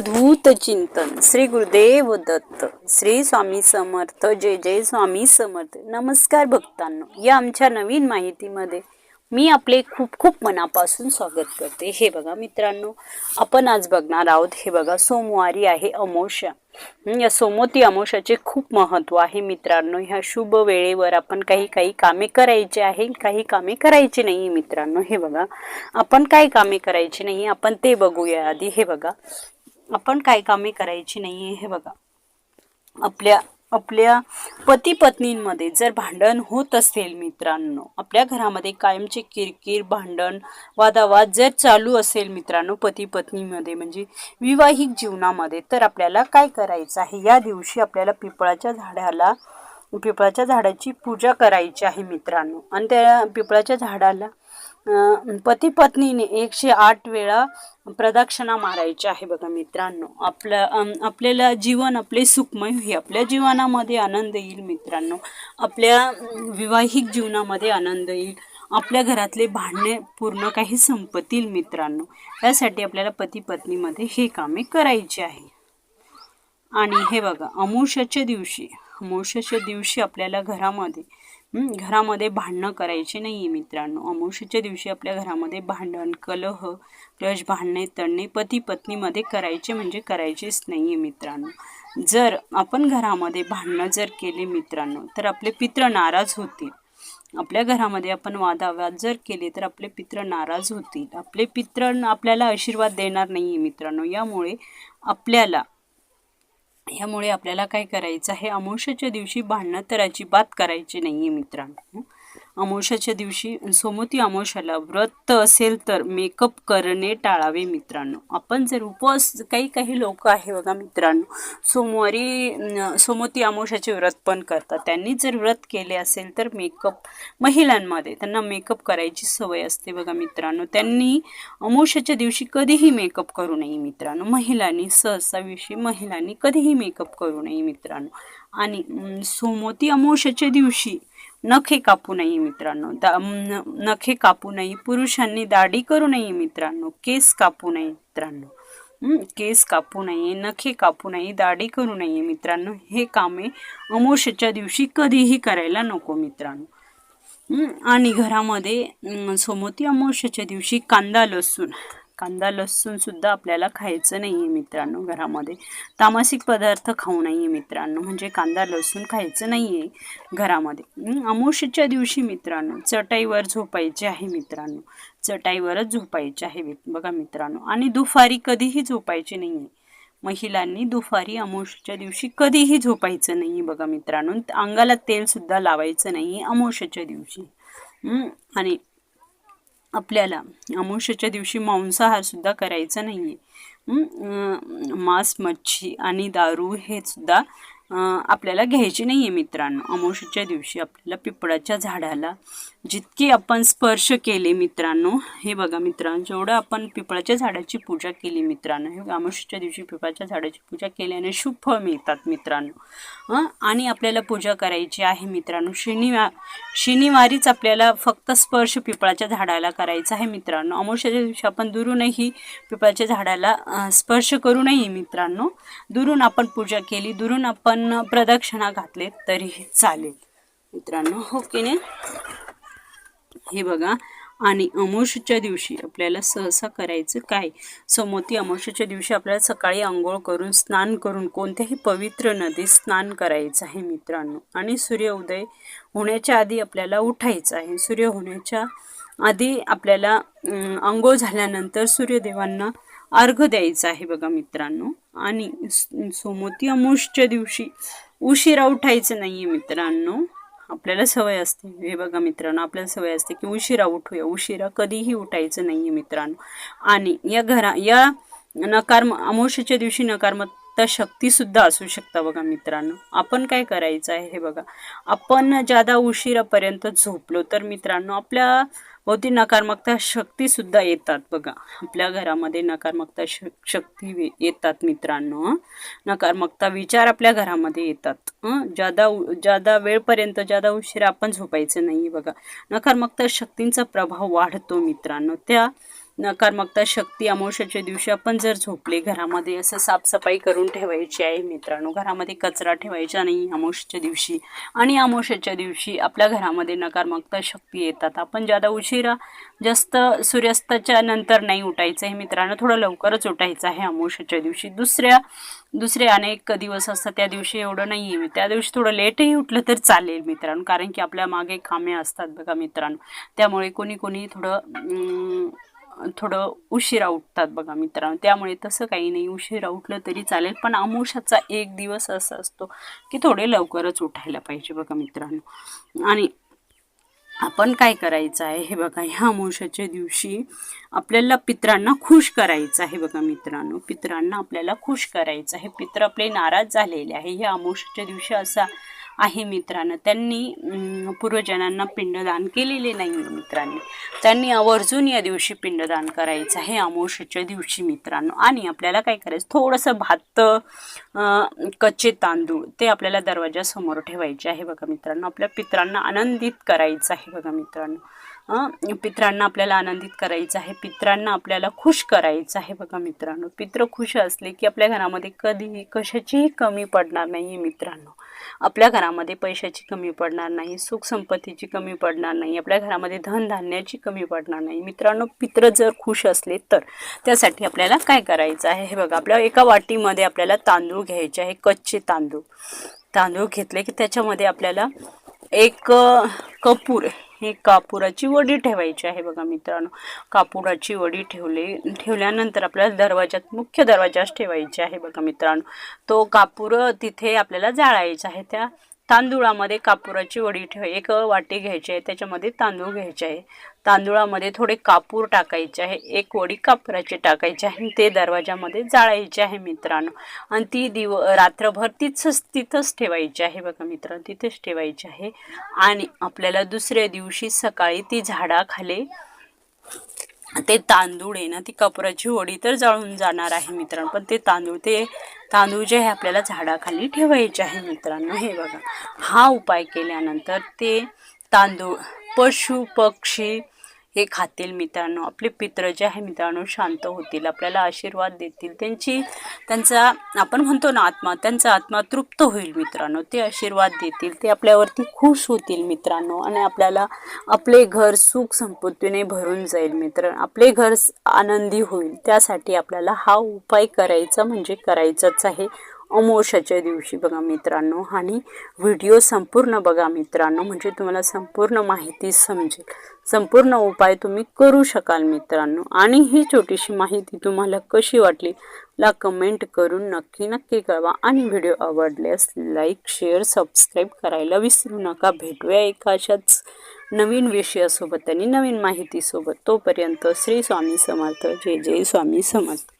अवधूत चिंतन श्री गुरुदेव दत्त श्री स्वामी समर्थ जय जय स्वामी समर्थ. नमस्कार भक्तांनो या आमच्या नवीन माहितीमध्ये मी आपले खूप खूप मनापासून स्वागत करते. हे बघा मित्रांनो आपण आज बघणार आहोत हे बघा सोमवारी आहे अमोशा या सोमोती अमोशाचे खूप महत्त्व आहे मित्रांनो. ह्या शुभ वेळेवर आपण काही काही कामे करायचे आहे काही कामे करायची नाही मित्रांनो. हे बघा आपण काय कामे करायची नाही आपण ते बघूया आधी. हे बघा आपण काय कामे करायची नाही हे बघा. आपल्या आपल्या पती पत्नींमध्ये जर भांडण होत असेल मित्रांनो आपल्या घरामध्ये कायमचे किरकिर भांडण वादावाद जर चालू असेल मित्रांनो पती पत्नीमध्ये म्हणजे विवाहिक जीवनामध्ये तर आपल्याला काय करायचं आहे? या दिवशी आपल्याला पिपळाच्या झाडाला पिपळाच्या झाडाची पूजा करायची आहे मित्रांनो. आणि त्या पिपळाच्या झाडाला पती पत्नीने एकशे आठ वेळा प्रदक्षिणा मारायची आहे बघा मित्रांनो. आपलं आपल्याला जीवन आपले सुखमय होईल आपल्या जीवनामध्ये आनंद येईल मित्रांनो. आपल्या विवाहिक जीवनामध्ये आनंद येईल. आपल्या घरातले भांडणे पूर्ण काही संपतील मित्रांनो. यासाठी आपल्याला पती पत्नीमध्ये हे कामे करायची आहे. आणि हे बघा अमुषाच्या दिवशी अमावस्याच्या दिवशी आपल्याला घरामध्ये घरामध्ये भांडणं करायचे नाही आहे मित्रांनो. अमावस्याच्या दिवशी आपल्या घरामध्ये भांडण कलह क्लश भांडणे तणणे पती पत्नीमध्ये करायचे म्हणजे करायचेच नाही आहे मित्रांनो. जर आपण घरामध्ये भांडणं जर केले मित्रांनो तर आपले पित्र नाराज होतील. आपल्या घरामध्ये आपण वादावाद जर केले तर आपले पित्र नाराज होतील. आपले पित्र आपल्याला आशीर्वाद देणार नाही आहे मित्रांनो. यामुळे आपल्याला ह्यामुळे आपल्याला काय करायचं आहे? अमावश्याच्या दिवशी भांडणं तर अजिबात करायची नाही आहे मित्रांनो. अमावश्याच्या दिवशी सोमती अमावश्याला व्रत असेल तर मेकअप करणे टाळावे मित्रांनो. आपण जर उपवास काही काही लोक आहे बघा मित्रांनो सोमवारी सोमती अमावश्याचे व्रत पण करतात. त्यांनी जर व्रत केले असेल तर मेकअप महिलांमध्ये त्यांना मेकअप करायची सवय असते बघा मित्रांनो. त्यांनी अमावश्याच्या दिवशी कधीही मेकअप करू नये मित्रांनो. महिलांनी सहसा विषयी महिलांनी कधीही मेकअप करू नये मित्रांनो. आणि सोमवती अमावश्याच्या दिवशी नखे कापू नये मित्रांनो. दा न- नखे कापू नये पुरुषांनी दाढी करू नये मित्रांनो. केस कापू नये मित्रांनो. केस कापू नये नखे कापू नये दाढी करू नये मित्रांनो. हे कामे अमोशच्या दिवशी कधीही करायला नको मित्रांनो. आणि घरामध्ये सोमोती अमोशच्या दिवशी कांदा लसूण. कांदा लसूणसुद्धा आपल्याला खायचं नाही आहे मित्रांनो घरामध्ये. तामसिक पदार्थ खाऊ नाही आहे मित्रांनो. म्हणजे कांदा लसूण खायचं नाही आहे घरामध्ये. हं, दिवशी मित्रांनो चटाईवर झोपायचे आहे मित्रांनो. चटाईवरच झोपायचे आहे बघा मित्रांनो. आणि दुपारी कधीही झोपायचे नाही आहे महिलांनी दुपारी अमावस्येच्या दिवशी कधीही झोपायचं नाही आहे बघा मित्रांनो. अंगाला तेलसुद्धा लावायचं नाही आहे दिवशी. आणि आपल्याला. अमावस्येच्या दिवशी मांसाहार सुद्धा करायचा नाही आहे मांस मच्छी आणि दारू हे सुद्धा आपल्याला घ्यायची नाही आहे मित्रांनो. अमावस्येच्या दिवशी आपल्याला पिपळाच्या झाडाला जितके आपण स्पर्श केले मित्रांनो हे बघा मित्रांनो जेवढं आपण पिपळाच्या झाडाची पूजा केली मित्रांनो हे अमावस्येच्या दिवशी पिपळाच्या झाडाची पूजा केल्याने शुभ फळ मिळतात मित्रांनो. हं? आणि आपल्याला पूजा करायची आहे मित्रांनो शनिवार शनिवारीच आपल्याला फक्त स्पर्श पिपळाच्या झाडाला करायचा आहे मित्रांनो. अमावस्याच्या दिवशी आपण दुरूनही पिपळाच्या झाडाला स्पर्श करू नये मित्रांनो दुरून आपण पूजा केली दुरून आपण प्रदक्षिणा घातले तरीही चालेल. मित्रांनो हो की नाही? हे बघा. आणि अमावस्येच्या दिवशी आपल्याला सहसा करायचं काय? समोती अमावस्येच्या दिवशी आपल्याला सकाळी आंघोळ करून स्नान करून कोणत्याही पवित्र नदीत स्नान करायचं आहे मित्रांनो. आणि सूर्य उदय होण्याच्या आधी आपल्याला उठायचं आहे. सूर्य होण्याच्या आधी आपल्याला आंघोळ झाल्यानंतर सूर्यदेवांना अर्घ द्यायचा आहे बघा मित्रांनो. आणि सोमोती सोमवती दिवशी उशिरा उठायचं नाही आहे मित्रांनो. आपल्याला सवय असते. हे बघा मित्रांनो आपल्याला सवय असते की उशिरा उठूया. उशिरा कधीही उठायचं नाही आहे मित्रांनो. आणि या घरा या नकारम अमावस्येच्या दिवशी नकारमकता शक्तीसुद्धा असू शकता बघा मित्रांनो. आपण काय करायचं आहे हे बघा. आपण ज्यादा उशिरापर्यंत झोपलो तर मित्रांनो आपल्या भोवती नकारमकता शक्तीसुद्धा येतात बघा. आपल्या घरामध्ये नकारात्मकता श शक्ती येतात मित्रांनो नकारात्मकता विचार आपल्या घरामध्ये येतात ज्यादा उ- ज्यादा वेळपर्यंत ज्यादा उशिरा आपण झोपायचं नाही बघा. नकारात्मकता शक्तींचा प्रभाव वाढतो मित्रांनो. त्या नकारात्मकता शक्ती अमावश्याच्या दिवशी आपण जर झोपले घरामध्ये असं साफसफाई करून ठेवायची आहे मित्रांनो. घरामध्ये कचरा ठेवायचा नाही अमावश्याच्या दिवशी. आणि अमावश्याच्या दिवशी आपल्या घरामध्ये नकारात्मकता शक्ती येतात. आपण ज्यादा उशिरा जास्त सूर्यास्ताच्या नंतर नाही उठायचं आहे मित्रांनो थोडं लवकरच उठायचं आहे अमावश्याच्या दिवशी. दुसऱ्या दुसरे अनेक दिवस असतात त्या दिवशी एवढं नाही आहे त्या दिवशी थोडं लेटही उठलं तर चालेल मित्रांनो कारण की आपल्या मागे कामे असतात बघा मित्रांनो. त्यामुळे कोणी कोणी थोडं थोडं उशिरा उठतात बघा मित्रांनो त्यामुळे तसं काही नाही. उशिरा उठलं तरी चालेल. पण अमुषाचा एक दिवस असा असतो की थोडे लवकरच उठायला पाहिजे बघा मित्रांनो. आणि आपण काय करायचं आहे? हे बघा ह्या अमुषाच्या दिवशी आपल्याला पित्रांना खुश करायचं आहे बघा मित्रांनो. पित्रांना आपल्याला खुश करायचं आहे. पित्र आपले नाराज झालेले आहे. ह्या अमुषाच्या दिवशी असा आहे मित्रांनो. त्यांनी पूर्वजनांना पिंडदान केलेले नाही आहे मित्रांनी. त्यांनी आवर्जून या दिवशी पिंडदान करायचं आहे. अमावस्याच्या दिवशी मित्रांनो. आणि आपल्याला काय करायचं? थोडंसं भात कच्चे तांदूळ ते आपल्याला दरवाजासमोर ठेवायचे आहे बघा मित्रांनो. आपल्या पित्रांना आनंदित करायचं आहे बघा मित्रांनो. पित्रांना आपल्याला आनंदित करायचं आहे. पित्रांना आपल्याला खुश करायचं आहे बघा मित्रांनो. पित्र खुश असले की आपल्या घरामध्ये कधीही कशाचीही कमी पडणार नाही आहे मित्रांनो. आपल्या घरामध्ये पैशाची कमी पडणार नाही सुख संपत्तीची कमी पडणार नाही आपल्या घरामध्ये धनधान्याची कमी पडणार नाही. मित्रांनो पित्र जर खुश असले तर त्यासाठी आपल्याला काय करायचं आहे? हे बघा आपल्या एका वाटीमध्ये आपल्याला तांदूळ घ्यायचे आहे कच्चे तांदूळ. तांदूळ घेतले की त्याच्यामध्ये आपल्याला एक कपूर हे कापुराची वडी ठेवायची आहे बघा मित्रांनो. कापुराची वडी ठेवले ठेवल्यानंतर आपल्याला दरवाजात मुख्य दरवाजाच ठेवायचे आहे बघा मित्रांनो. तो कापूर तिथे आपल्याला जाळायचा आहे त्या तांदुळामध्ये कापुराची वडी ठेव एक वाटी घ्यायची आहे त्याच्यामध्ये तांदूळ घ्यायचे आहे. तांदुळामध्ये थोडे कापूर टाकायचे आहे एक वडी कापुराची टाकायची आहे ते दरवाजामध्ये जाळायचे आहे मित्रांनो. आणि ती दिव रात्रभर तिथंच तिथंच ठेवायची आहे बघा मित्रांनो तिथेच ठेवायची आहे. आणि आपल्याला दुसऱ्या दिवशी सकाळी ती झाडाखाली ते तांदूळ आहे ना ती कपराची वडी तर जळून जाणार आहे मित्रांनो. पण ते तांदूळ ते तांदूळ जे आहे आपल्याला झाडाखाली ठेवायचे आहे मित्रांनो. हे बघा. हा उपाय केल्यानंतर ते तांदूळ पशु पक्षी हे खातील मित्रांनो. आपले पित्र जे आहे मित्रांनो शांत होतील आपल्याला आशीर्वाद देतील. त्यांची त्यांचा आपण म्हणतो ना आत्मा त्यांचा आत्मा तृप्त होईल मित्रांनो. ते आशीर्वाद देतील ते आपल्यावरती खुश होतील मित्रांनो. आणि आपल्याला आपले घर सुख संपत्तीने भरून जाईल मित्र. आपले घर आनंदी होईल. त्यासाठी आपल्याला हा उपाय करायचा म्हणजे करायचाच आहे. अमोशाच्या दिवशी बघा मित्रांनो. आणि व्हिडिओ संपूर्ण बघा मित्रांनो. म्हणजे तुम्हाला संपूर्ण माहिती समजेल. संपूर्ण उपाय तुम्ही करू शकाल मित्रांनो. आणि ही छोटीशी माहिती तुम्हाला कशी वाटली? ला कमेंट करून नक्की नक्की कळवा. आणि व्हिडिओ आवडल्यास लाईक शेअर सबस्क्राईब करायला विसरू नका. भेटूया एका अशाच नवीन विषयासोबत आणि नवीन माहितीसोबत. तोपर्यंत श्री स्वामी समर्थ. जय जय स्वामी समर्थ.